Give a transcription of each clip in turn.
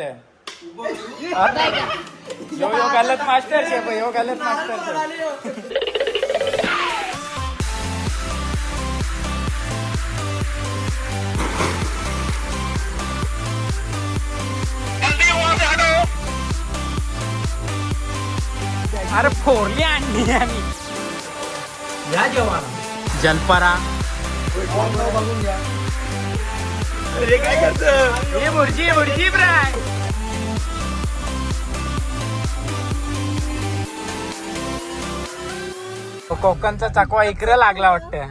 यो यो गलत master chef यो गलत master chef अरे फोरली आणली आम्ही. या जेवण जलपरा. बघून घ्या. हे भुर्जी भुर्जी ब्राय. कोकणचा चकवा इकडे लागला वाटतं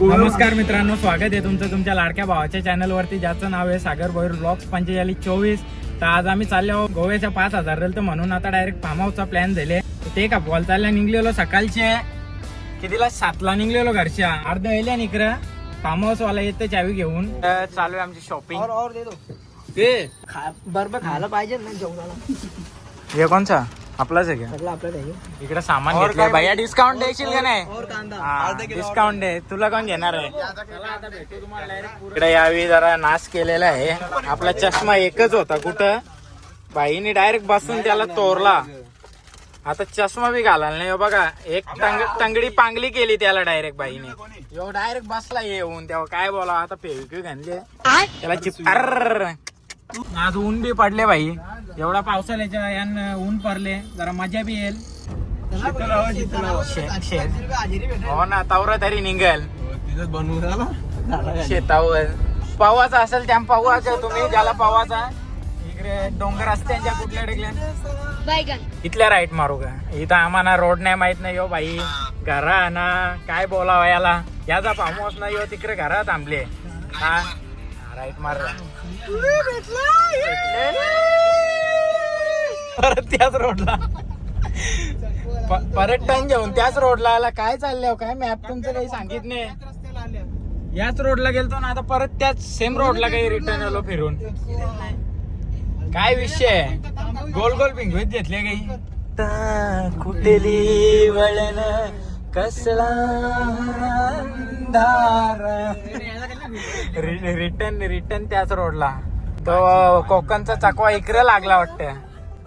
नमस्कार मित्रांनो स्वागत आहे तुमचं तुमच्या लाडक्या भावाच्या चॅनल वरती ज्याचं नाव आहे सागर भैर ब्लॉग्स पंचेचाळीस चोवीस. तर आज आम्ही चाललो आहोत गोव्याच्या पाच हजार रेल तर म्हणून आता डायरेक्ट फार्म हाऊसचा प्लॅन झाले. ते का बोल चालल्या निघलेलो सकाळचे. कितीला? सातला निघलेलो घरच्या. अर्ध वेळेला इकडं फार्म हाऊस वाला येते चावी घेऊन. तर चालू आहे आमची शॉपिंग और और दे दो. ते खा बरोबर खायला पाहिजे ना जेवणाला. हे कोणचा? आपलाच आहे का? सगळं पाहिजे इकडे सामान घेतलंय. भैया डिस्काउंट देशील का नाही? और कांदा. डिस्काउंट आहे तुला कोण घेणार आहे? इकडे यावेळी जरा नाश केलेला आहे. आपला चष्मा एकच होता कुठं? बाईने डायरेक्ट बसून त्याला तोरला. आता चष्मा बी घालायला नाही हो बघा. एक टंग टंगडी पांगली केली त्याला डायरेक्ट बाईने. यो डायरेक्ट बसला येऊन. तेव्हा काय बोला आता फेविक्यू घालले त्याला चिप. आज ऊन बी पडले भाई एवढा पावसाळ्याच्या यान ऊन पडले. जरा मजा बी येईल. हो ना तवरा तरी निघल. शेतावर. पावाचा असेल त्या पावाचा तुम्ही ज्याला पावाचा. इकडे डोंगर असते त्यांच्या कुठल्या टेकल्या इथल्या राईट मारू का? इथं आम्हाला रोड नाही माहीत नाही हो बाई. घरा ना काय बोलावं याला? याचा फार्म हाऊस नाही हो तिकडे घरा थांबले. हा? राईट मार. परत त्याच रोडला परत टर्न घेऊन त्याच रोडला आला. काय चाललंय हो? काय मॅप तुमचं काही सांगित नाही. याच रोडला गेलतो ना आता परत त्याच सेम रोडला काही रिटर्न आलो फिरून. काय विषय? आहे गोल गोल पिंगवीत घेतले काही कुठली वळण कसला रिटर्न रिटर्न त्याच रोडला. तो कोकणचा चकवा इकडे लागला वाटतं.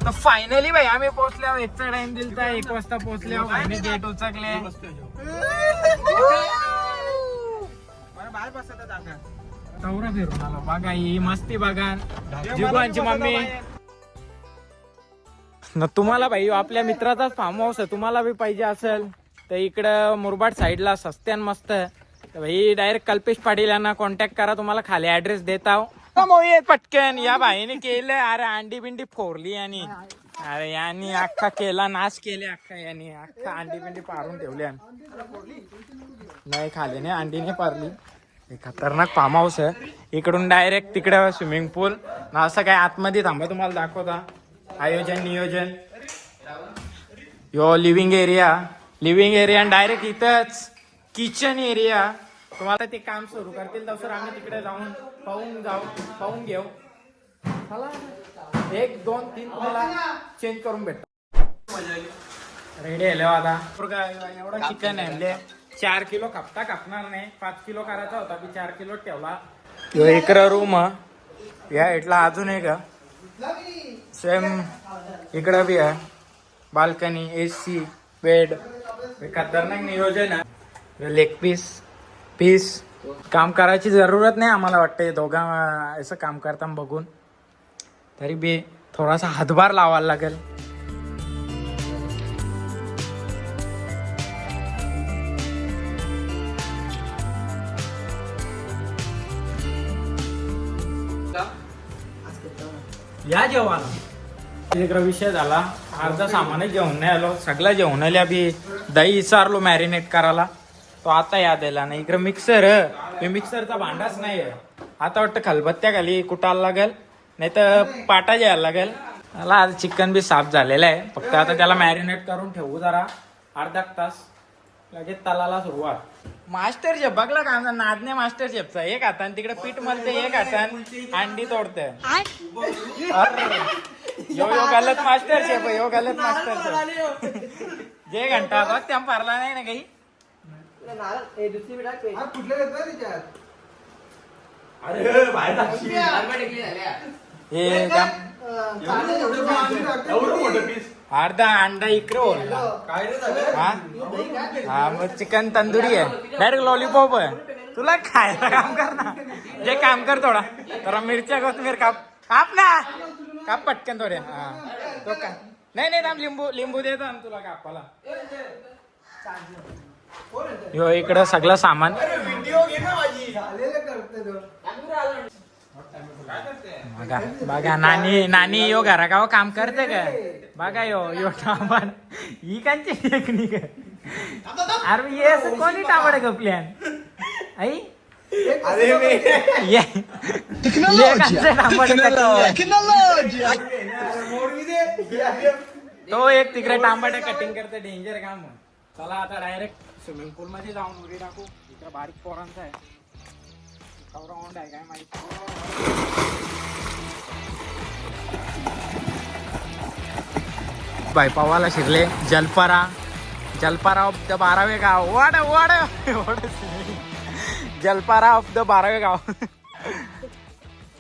तर फायनली भाई आम्ही पोहोचल्यावर एकचा टाइम दिलता एक वाजता पोहोचल्यावर फायनली गेट उचकले. तवरा फिरून आलो. बघा ही मस्ती बघा. जिगवांची मम्मी. न तुम्हाला भाई आपल्या मित्राचाच फार्म हाऊस आहे. तुम्हाला बी पाहिजे असेल तर इकडं मुरबाड साईडला सस्त्यान मस्त आहे. भाई डायरेक्ट कल्पेश पाटील यांना कॉन्टॅक्ट करा. तुम्हाला खाली ऍड्रेस देताव मोये पटकन. या भाईने केलं. अरे अंडी बिंडी फोरली यांनी. अरे यांनी अख्खा केला नाश केले अख्खा यांनी. अख्खा अंडी बिंडी पारून ठेवल्या नाही खाली नाही अंडी नाही पारली. हे खतरनाक फार्म हाऊस आहे. इकडून डायरेक्ट तिकडे स्विमिंग पूल ना असं काय आतमध्ये थांबा तुम्हाला दाखवता. आयोजन नियोजन. यो living area living area direct इथंच किचन एरिया तुम्हाला ते काम सुरू करतील. तसं आम्ही तिकडे जाऊन पाहून जाऊ पाहून घेऊ. एक दोन तीन तुम्हाला चेंज करून भेटतो. रेडी आहे आता. पोरगा एवढा चिकन आहे चार किलो कापता कापणार नाही. पाच किलो करायचा होता मी चार किलो ठेवला. ह्यो इकडं रूम या इथला अजून एक सेम इकडं बी आहे. बाल्कनी ए सी बेड खतरनाक नियोजन आहे. लेग पीस पीस काम करायची जरूरत नाही आम्हाला वाटतं. हे दोघा असं काम करताना बघून. तरी बी थोडासा हातभार लावायला लागेल. या जेवायला इकडे विषय झाला. अर्धा सामानच जेवण नाही आलो. सगळं जेवण आल्या बी दही विचारलो मॅरिनेट करायला. तो आता याद आला नाही. इकडं मिक्सर हे मिक्सरचा भांडाच नाही आहे आता वाटतं खलबत्त्या खाली कुटायला लागेल? नाही तर पाटा जायला लागेल. मला आज चिकन बी साफ झालेलं आहे. फक्त आता त्याला मॅरिनेट करून ठेवू जरा. अर्धा तास. लगेच तलाला सुरुवात. मास्टर शेफ बघला का आमचा नादने मास्टर शेफचा एक हातान तिकडे पीठ मलते एक हातान अंडी तोडते. यो यो गलत मास्टर शेफ यो गलत मास्टर शेफ जे घंटा बघ त्या पारला नाही ना काही. हे मोठं पीस अर्धा अंडा इकडे हा? हा मग चिकन तंदुरी आहे. डायरेक्ट लॉलीपॉप आहे. तुला खायला काम कर ना. जे काम कर थोडा. जरा मिरच्या कोथमीर काप काप ना. काप पटकन थोड्या हा. तो का नाही नाही थांब लिंबू लिंबू देतो ना तुला कापाला. यो इकडं सगळं सामान. व्हिडिओ घे ना माझी. बघा बघा नानी नानी यो घरा गाव काम करते का? बघा यो यो टाबड ही कांची टेक्निक अरे ये असं कोणी टाबड ग प्लॅन आई? अरे मी ये. तो एक तिकडे टांबाटे कटिंग करते डेंजर काम. चला आता डायरेक्ट स्विमिंग पूल मध्ये जाऊन उडी टाकू. इकडे बारीक पोरांचा आहे. राऊंड आहे काय माहिती बाय पवाला शिरले जलपारा. जलपारा ऑफ द बारावे गाव. वाड वाड वाड जलपारा ऑफ द बारावे गाव.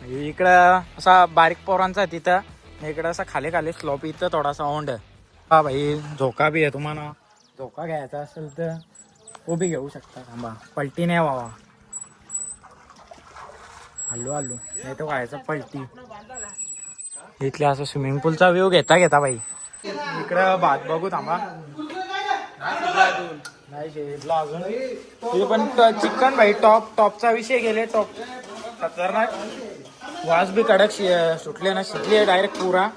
इकडं असा बारीक पोरांचा तिथं. इकडं असा खाली खाली स्लॉप इथं थोडासा ओंड हा भाई झोका बी आहे तुम्हाला. झोका घ्यायचा असेल तर उभी घेऊ शकता. थांबा. पलटी नाही व्हावा. हल्लू हल्लू नाही तर व्हायचं पलटी. इथल्या असं स्विमिंग पूलचा व्ह्यू घेता घेता बाई. इकडं भात बघू थांबा. नाही शेडला अजून तुझे पण चिकन भाई टॉप टॉपचा विषय गेले टॉप. खतरनाक. वास बी कडक शि- सुटले ना शिकले डायरेक्ट पुरा.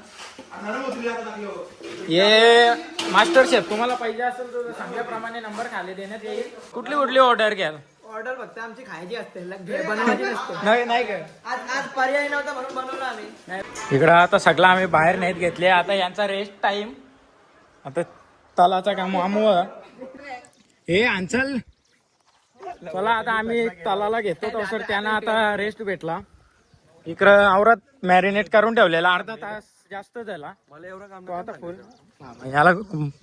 ये मास्टर शेफ तुम्हाला पाहिजे असेल तर सांगल्याप्रमाणे नंबर खाली देण्यात येईल. कुठली कुठली ऑर्डर घ्याल? ऑर्डर फक्त आमची खायची असते घे- बनवायची नसते. नाही. नाही काय आज आज पर्याय नव्हता म्हणून बनवलं आम्ही. इकडं आता सगळं आम्ही बाहेर नेत घेतले. आता यांचा रेस्ट टाइम आता तलाचा काम आमू हे अंचल. चला आता आम्ही तलाला घेतो तो सर. त्यांना आता रेस्ट भेटला. इकडं आवरात मॅरिनेट करून ठेवलेला. अर्धा तास जास्त झाला. मला एवढं काम आता फुल याला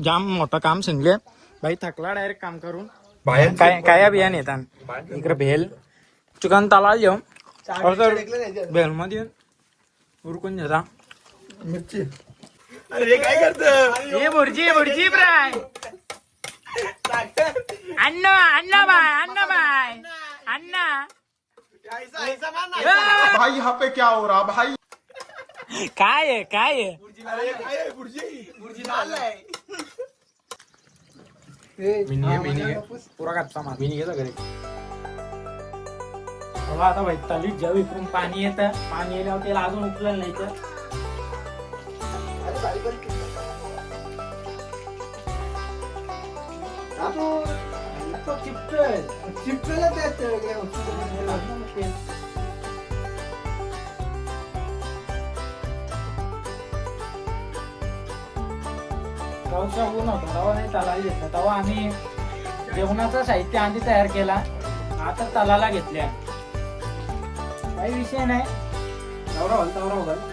जाम मोठं काम सांगले. भाई थकला डायरेक्ट काम करून. काय काय बियाण येतात? इकडे भेल. चिकन तलाल सर भेल मध्ये उरकून मिरची. अरे काय करत? हे भुर्जी भुर्जी फ्राय. अन्न अन्न बाय अन्न बाय. अन्न भाई यहाँ पे क्या हो रहा? भाई। काय आहे काय आहे? बुर्जी बुर्जी दाल आहे पुरा कच्चा माल मी घे घरी. बघा आता भाई तलीत जेव्हा इकडून पाणी येतं. पाणी येल्यावर त्याला अजून उचलेलं नाही तर चिपकलं त्यात पावसा ऊन होता तेव्हा नाही तलाला घेतला. तेव्हा आम्ही जेवणाचं साहित्य आधी तयार केला. आता तलाला घेतल्या. काही विषय नाही. तेवढा होल तवरा होल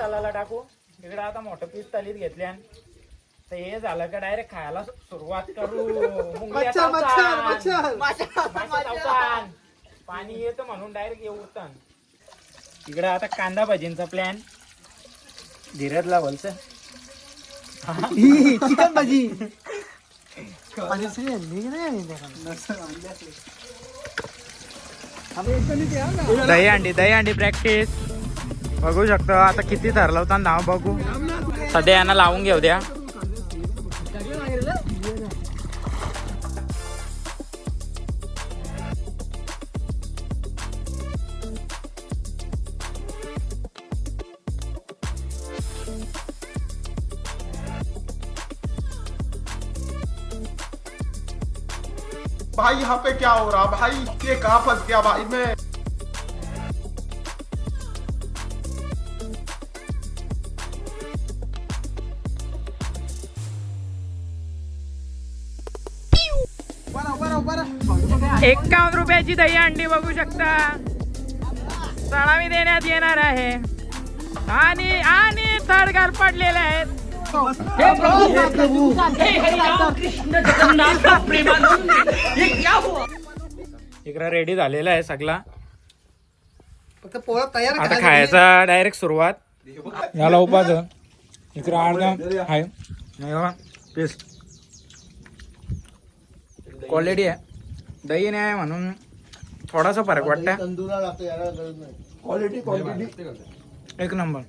तलाला टाकू. इकडे आता मोठं पीस तलीत घेतल्या तर हे झालं का डायरेक्ट खायला सुरुवात करू. पाणी येतं म्हणून डायरेक्ट येऊ उरतान इकडे आता कांदा भाजींचा प्लॅन धीरजला बोलच. चिकन भाजी. दही अंडी दही अंडी प्रॅक्टिस बघू शकतो. आता किती धरला होता नाव बघू. सध्या यांना लावून घेऊ द्या. भाई यहाँ पे क्या हो रहा? भाई ये कहाँ फंस गया भाई मैं? एक्कावन्न रुपयाची दही अंडी बघू शकता. सळावी देण्यात येणार आहे. आणि आणि तडगार पडलेले आहेत. इकडं रेडी झालेला आहे सगळा. फक्त पोळा तयार आता खायचा डायरेक्ट सुरुवात. याला उपास इकडे अर्धा आहे. नाही बाबा पीस क्वालिटी आहे. दही नाही आहे म्हणून थोडासा फरक वाटतं तंदुरा लागतो याला गरज नाही. क्वालिटी क्वालिटी एक नंबर.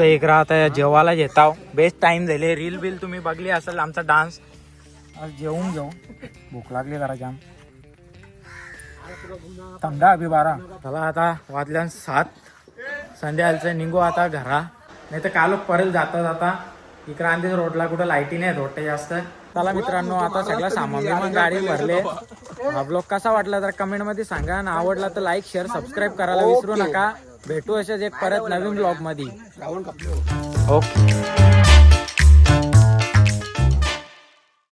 तर एक आता जेवायला येताव. बेस्ट टाइम झाले. रील बिल तुम्ही बघली असेल आमचा डान्स आज जेवून घेऊ. भूक लागली जरा जाम. थंडा अभि बारा. चला आता वाजल्या सात. संध्याकाळचं निघू आता घरा. नाही तर काल परत जाता जाता इकडे रोडला कुठं लाईटी नाही रोडटे जास्त. चला मित्रांनो आता सगळं सामान बिमान गाडी भरले. हा ब्लॉग कसा वाटला तर कमेंटमध्ये सांगा. आणि आवडला तर लाईक शेअर सबस्क्राईब करायला विसरू नका. भेटू अशाच एक परत नवीन ब्लॉगमध्ये ओके